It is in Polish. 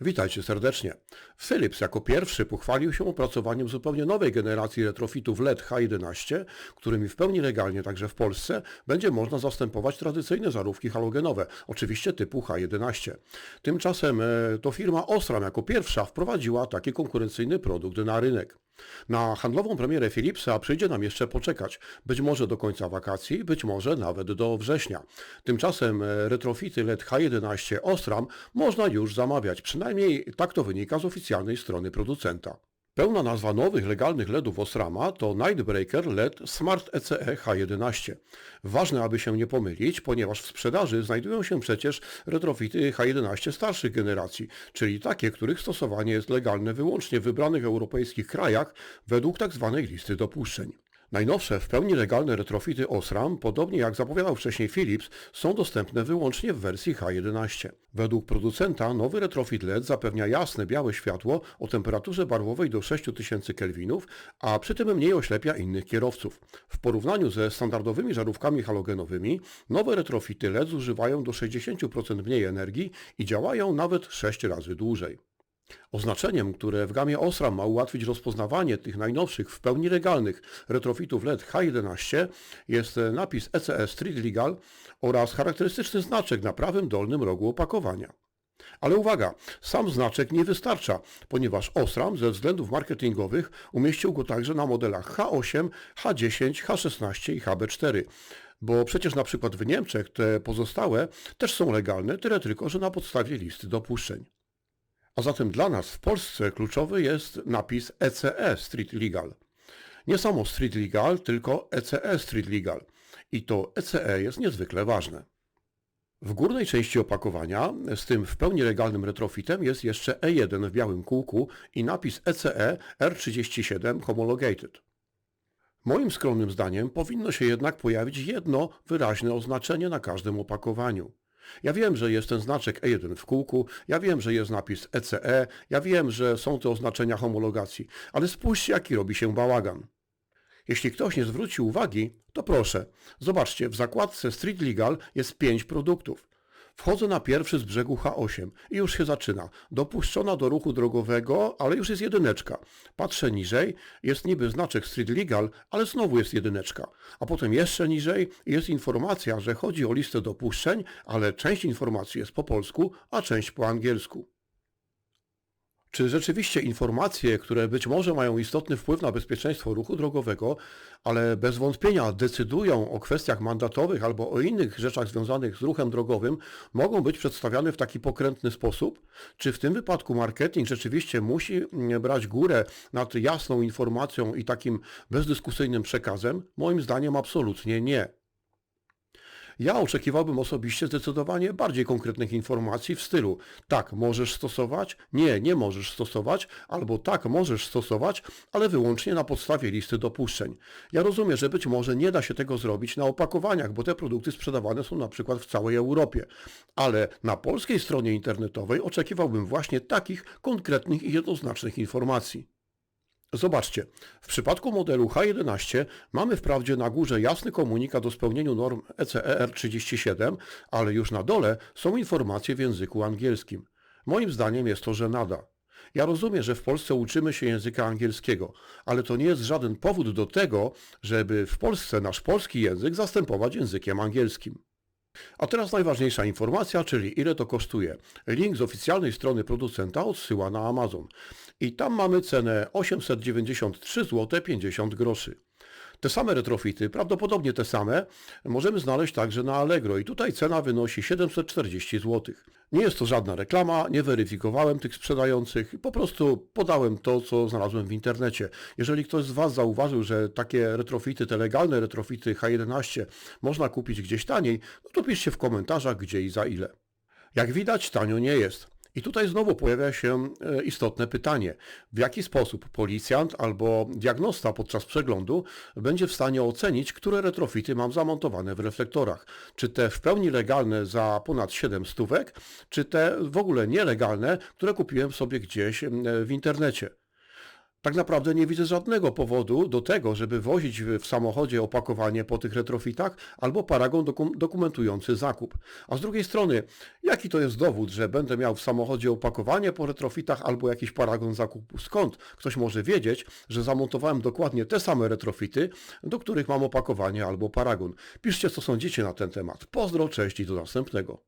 Witajcie serdecznie. Philips jako pierwszy pochwalił się opracowaniem zupełnie nowej generacji retrofitów LED H11, którymi w pełni legalnie także w Polsce będzie można zastępować tradycyjne żarówki halogenowe, oczywiście typu H11. Tymczasem e, to firma Osram jako pierwsza wprowadziła taki konkurencyjny produkt na rynek. Na handlową premierę Philipsa przyjdzie nam jeszcze poczekać, być może do końca wakacji, być może nawet do września. Tymczasem e, retrofity LED H11 Osram można już zamawiać, przynajmniej tak to wynika z oficjalnej strony producenta. Pełna nazwa nowych legalnych LEDów Osrama to Nightbreaker LED Smart ECE H11. Ważne, aby się nie pomylić, ponieważ w sprzedaży znajdują się przecież retrofity H11 starszych generacji, czyli takie, których stosowanie jest legalne wyłącznie w wybranych europejskich krajach według tzw. listy dopuszczeń. Najnowsze, w pełni legalne retrofity Osram, podobnie jak zapowiadał wcześniej Philips, są dostępne wyłącznie w wersji H11. Według producenta nowy retrofit LED zapewnia jasne, białe światło o temperaturze barwowej do 6000 kelwinów, a przy tym mniej oślepia innych kierowców. W porównaniu ze standardowymi żarówkami halogenowymi, nowe retrofity LED zużywają do 60% mniej energii i działają nawet 6 razy dłużej. Oznaczeniem, które w gamie Osram ma ułatwić rozpoznawanie tych najnowszych, w pełni legalnych retrofitów LED H11 jest napis ECE Street Legal oraz charakterystyczny znaczek na prawym dolnym rogu opakowania. Ale uwaga, sam znaczek nie wystarcza, ponieważ Osram ze względów marketingowych umieścił go także na modelach H8, H10, H16 i HB4. Bo przecież na przykład w Niemczech te pozostałe też są legalne, tyle tylko, że na podstawie listy dopuszczeń. A zatem dla nas w Polsce kluczowy jest napis ECE Street Legal. Nie samo Street Legal, tylko ECE Street Legal. I to ECE jest niezwykle ważne. W górnej części opakowania, z tym w pełni legalnym retrofitem, jest jeszcze E1 w białym kółku i napis E ECE R37 Homologated. Moim skromnym zdaniem powinno się jednak pojawić jedno wyraźne oznaczenie na każdym opakowaniu. Ja wiem, że jest ten znaczek E1 w kółku, ja wiem, że jest napis ECE, ja wiem, że są te oznaczenia homologacji, ale spójrzcie, jaki robi się bałagan. Jeśli ktoś nie zwróci uwagi, to proszę, zobaczcie, w zakładce Street Legal jest 5 produktów. Wchodzę na pierwszy z brzegu H8 i już się zaczyna. Dopuszczona do ruchu drogowego, ale już jest jedyneczka. Patrzę niżej, jest niby znaczek Street Legal, ale znowu jest jedyneczka. A potem jeszcze niżej jest informacja, że chodzi o listę dopuszczeń, ale część informacji jest po polsku, a część po angielsku. Czy rzeczywiście informacje, które być może mają istotny wpływ na bezpieczeństwo ruchu drogowego, ale bez wątpienia decydują o kwestiach mandatowych albo o innych rzeczach związanych z ruchem drogowym, mogą być przedstawiane w taki pokrętny sposób? Czy w tym wypadku marketing rzeczywiście musi mm, brać górę nad jasną informacją i takim bezdyskusyjnym przekazem? Moim zdaniem absolutnie nie. Ja oczekiwałbym osobiście zdecydowanie bardziej konkretnych informacji w stylu tak, możesz stosować, nie, nie możesz stosować, albo tak, możesz stosować, ale wyłącznie na podstawie listy dopuszczeń. Ja rozumiem, że być może nie da się tego zrobić na opakowaniach, bo te produkty sprzedawane są na przykład w całej Europie, ale na polskiej stronie internetowej oczekiwałbym właśnie takich konkretnych i jednoznacznych informacji. Zobaczcie, w przypadku modelu H11 mamy wprawdzie na górze jasny komunikat o spełnieniu norm E ECE R37, ale już na dole są informacje w języku angielskim. Moim zdaniem jest to żenada. Ja rozumiem, że w Polsce uczymy się języka angielskiego, ale to nie jest żaden powód do tego, żeby w Polsce nasz polski język zastępować językiem angielskim. A teraz najważniejsza informacja, czyli ile to kosztuje. Link z oficjalnej strony producenta odsyła na Amazon. I tam mamy cenę 893 zł 50 groszy. Te same retrofity, prawdopodobnie te same, możemy znaleźć także na Allegro i tutaj cena wynosi 740 zł. Nie jest to żadna reklama, nie weryfikowałem tych sprzedających, po prostu podałem to, co znalazłem w internecie. Jeżeli ktoś z Was zauważył, że takie retrofity, te legalne retrofity H11 można kupić gdzieś taniej, no to piszcie w komentarzach gdzie i za ile. Jak widać, tanio nie jest. I tutaj znowu pojawia się e, istotne pytanie. W jaki sposób policjant albo diagnosta podczas przeglądu będzie w stanie ocenić, które retrofity mam zamontowane w reflektorach? Czy te w pełni legalne za ponad 7 stówek, czy te w ogóle nielegalne, które kupiłem sobie gdzieś e, w internecie? Tak naprawdę nie widzę żadnego powodu do tego, żeby wozić w samochodzie opakowanie po tych retrofitach albo paragon dokum- dokumentujący zakup. A z drugiej strony, jaki to jest dowód, że będę miał w samochodzie opakowanie po retrofitach albo jakiś paragon zakupu? Skąd ktoś może wiedzieć, że zamontowałem dokładnie te same retrofity, do których mam opakowanie albo paragon? Piszcie co sądzicie na ten temat. Pozdro, cześć i do następnego.